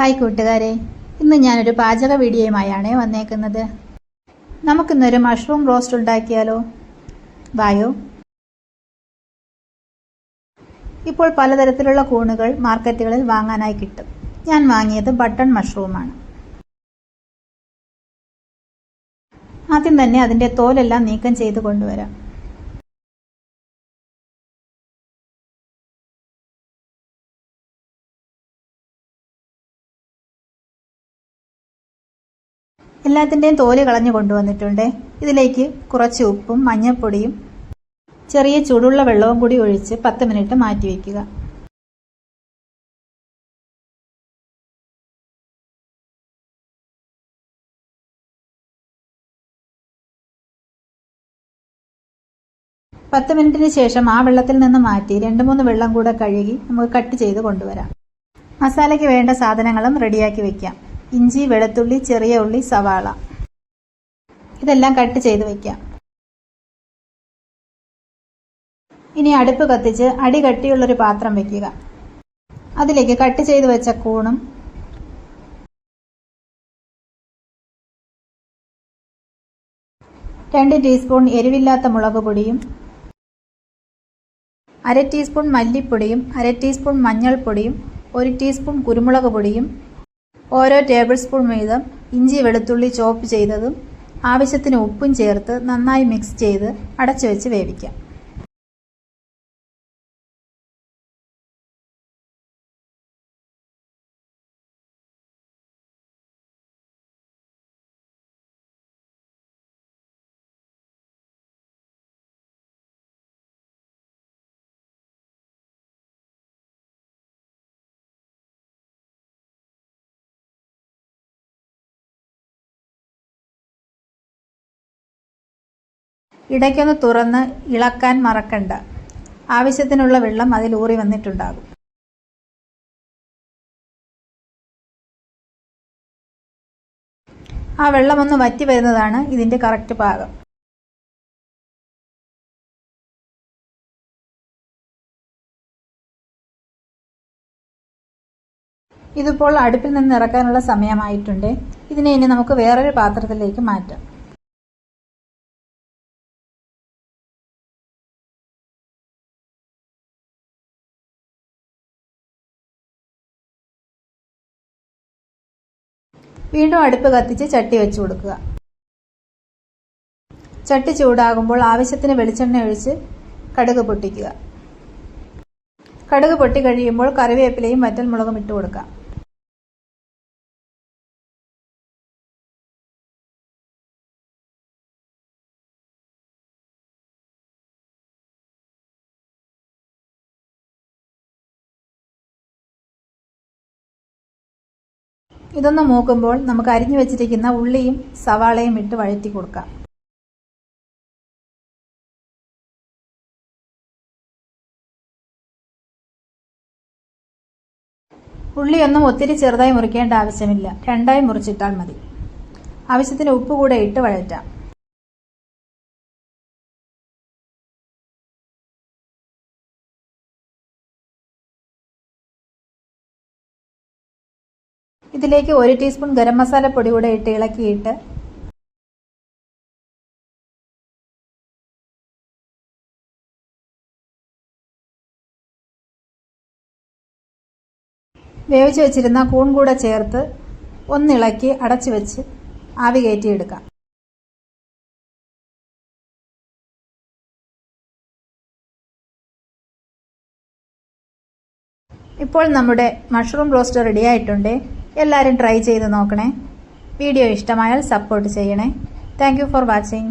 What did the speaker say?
Hi കൂട്ടുകാരെ. ഇന്ന് ഞാനൊരു പാചക വീഡിയോയുമായാണ് വന്നേക്കുന്നത്. നമുക്കിന്നൊരു മഷ്റൂം റോസ്റ്റ് ഉണ്ടാക്കിയാലോ? വായോ. ഇപ്പോൾ പലതരത്തിലുള്ള കൂണുകൾ മാർക്കറ്റുകളിൽ വാങ്ങാനായി കിട്ടും. ഞാൻ വാങ്ങിയത് ബട്ടൺ മഷ്റൂമാണ് ആദ്യം തന്നെ അതിന്റെ തോലെല്ലാം നീക്കം ചെയ്ത് കൊണ്ടുവരാം. എല്ലാത്തിന്റെയും തോൽ കളഞ്ഞു കൊണ്ടുവന്നിട്ടുണ്ട്. ഇതിലേക്ക് കുറച്ച് ഉപ്പും മഞ്ഞൾപ്പൊടിയും ചെറിയ ചൂടുള്ള വെള്ളവും കൂടി ഒഴിച്ച് പത്ത് മിനിറ്റ് മാറ്റി വയ്ക്കുക പത്ത് മിനിറ്റിന് ശേഷം ആ വെള്ളത്തിൽ നിന്ന് മാറ്റി രണ്ട് മൂന്ന് വെള്ളം കൂടെ കഴുകി നമുക്ക് കട്ട് ചെയ്ത് കൊണ്ടുവരാം. മസാലയ്ക്ക് വേണ്ട സാധനങ്ങളും റെഡിയാക്കി വെക്കാം. ഇഞ്ചി വെളുത്തുള്ളി ചെറിയ ഉള്ളി സവാള. ഇതെല്ലാം കട്ട് ചെയ്ത് വെക്കാം. ഇനി അടുപ്പ് കത്തിച്ച് അടി കട്ടിയുള്ളൊരു പാത്രം വെക്കുക. അതിലേക്ക് കട്ട് ചെയ്ത് വെച്ച കൂണും രണ്ട് ടീസ്പൂൺ എരിവില്ലാത്ത മുളക് പൊടിയും അര ടീസ്പൂൺ മല്ലിപ്പൊടിയും അര ടീസ്പൂൺ മഞ്ഞൾപ്പൊടിയും ഒരു ടീസ്പൂൺ കുരുമുളക് പൊടിയും ഓരോ ടേബിൾ സ്പൂൺ വീതം ഇഞ്ചി വെളുത്തുള്ളി ചോപ്പ് ചെയ്തതും ആവശ്യത്തിന് ഉപ്പും ചേർത്ത് നന്നായി മിക്സ് ചെയ്ത് അടച്ചു വെച്ച് വേവിക്കാം. ഇടയ്ക്കൊന്ന് തുറന്ന് ഇളക്കാൻ മറക്കണ്ട. ആവശ്യത്തിനുള്ള വെള്ളം അതിൽ ഊറി വന്നിട്ടുണ്ടാകും. ആ വെള്ളമൊന്ന് വറ്റി വരുന്നതാണ് ഇതിന്റെ കറക്റ്റ് പാകം. ഇതിപ്പോൾ അടുപ്പിൽ നിന്ന് ഇറക്കാനുള്ള സമയമായിട്ടുണ്ട്. ഇതിനെ ഇനി നമുക്ക് വേറൊരു പാത്രത്തിലേക്ക് മാറ്റാം. വീണ്ടും അടുപ്പ് കത്തിച്ച് ചട്ടി വെച്ച് കൊടുക്കുക. ചട്ടി ചൂടാകുമ്പോൾ ആവശ്യത്തിന് വെളിച്ചെണ്ണ ഒഴിച്ച് കടുക് പൊട്ടിക്കുക. കടുക് പൊട്ടി കഴിയുമ്പോൾ കറിവേപ്പിലയും വറ്റൽമുളകും ഇട്ട് കൊടുക്കാം ഇതൊന്ന് മൂക്കുമ്പോൾ നമുക്ക് അരിഞ്ഞു വെച്ചിരിക്കുന്ന ഉള്ളിയും സവാളയും ഇട്ട് വഴറ്റി കൊടുക്കാം. ഉള്ളിയൊന്നും ഒത്തിരി ചെറുതായി മുറിക്കേണ്ട ആവശ്യമില്ല. രണ്ടായി മുറിച്ചിട്ടാൽ മതി. ആവശ്യത്തിന് ഉപ്പ് കൂടെ ഇട്ട് വഴറ്റാം. ഇതിലേക്ക് ഒരു ടീസ്പൂൺ ഗരം മസാല പൊടി കൂടെ ഇട്ട് ഇളക്കിയിട്ട് വേവിച്ച് വെച്ചിരുന്ന കൂൺ കൂടെ ചേർത്ത് ഒന്നിളക്കി അടച്ചു വെച്ച് ആവി കയറ്റിയെടുക്കാം. ഇപ്പോൾ നമ്മുടെ മഷ്റൂം റോസ്റ്റ് റെഡി ആയിട്ടുണ്ട്. എല്ലാവരും ട്രൈ ചെയ്ത് നോക്കണേ. വീഡിയോ ഇഷ്ടമായാൽ സപ്പോർട്ട് ചെയ്യണേ. Thank for watching